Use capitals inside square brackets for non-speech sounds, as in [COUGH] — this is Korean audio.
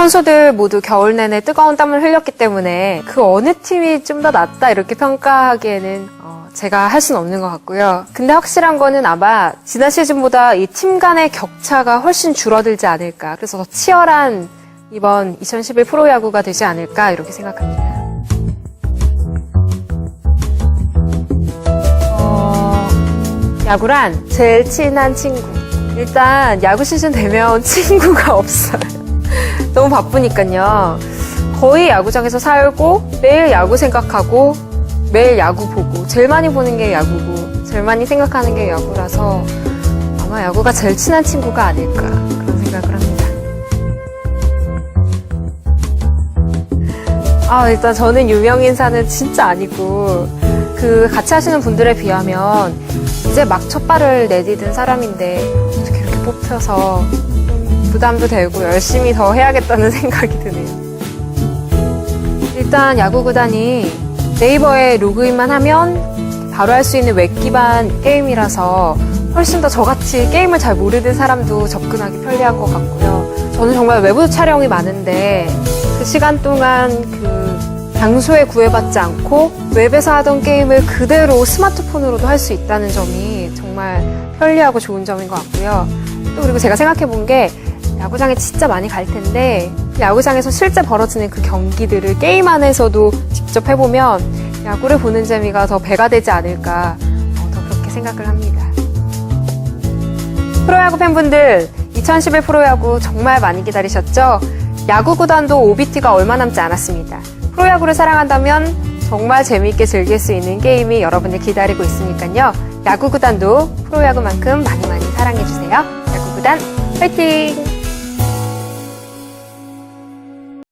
선수들 모두 겨울 내내 뜨거운 땀을 흘렸기 때문에 그 어느 팀이 좀 더 낫다 이렇게 평가하기에는 어, 제가 할 수는 없는 것 같고요. 근데 확실한 거는 아마 지난 시즌보다 이 팀 간의 격차가 훨씬 줄어들지 않을까. 그래서 더 치열한 이번 2011 프로야구가 되지 않을까 이렇게 생각합니다. 어, 야구란 제일 친한 친구. 일단 야구 시즌 되면 [LAUGHS] 친구가 없어요. 너무 바쁘니까요. 거의 야구장에서 살고 매일 야구 생각하고 매일 야구 보고 제일 많이 보는 게 야구고 제일 많이 생각하는 게 야구라서 아마 야구가 제일 친한 친구가 아닐까 그런 생각을 합니다. 아 일단 저는 유명 인사는 진짜 아니고 그 같이 하시는 분들에 비하면 이제 막 첫 발을 내디딘 사람인데 어떻게 이렇게 뽑혀서 부담도 되고 열심히 더 해야겠다는 [LAUGHS] 생각이 드네요. 일단 야구 구단이 네이버에 로그인만 하면 바로 할 수 있는 웹 기반 게임이라서 훨씬 더 저같이 게임을 잘 모르는 사람도 접근하기 편리한 것 같고요. 저는 정말 외부 촬영이 많은데 그 시간 동안 그 장소에 구애받지 않고 웹에서 하던 게임을 그대로 스마트폰으로도 할 수 있다는 점이 정말 편리하고 좋은 점인 것 같고요. 또 그리고 제가 생각해 본 게 야구장에 진짜 많이 갈 텐데 그 야구장에서 실제 벌어지는 그 경기들을 게임 안에서도 직접 해보면 야구를 보는 재미가 더 배가 되지 않을까 어, 더 그렇게 생각을 합니다. 프로야구 팬분들 2011 프로야구 정말 많이 기다리셨죠? 야구 구단도 OBT가 얼마 남지 않았습니다. 프로야구를 사랑한다면 정말 재미있게 즐길 수 있는 게임이 여러분을 기다리고 있으니까요. 야구 구단도 프로야구만큼 많이 많이 사랑해주세요. 야구 구단 화이팅!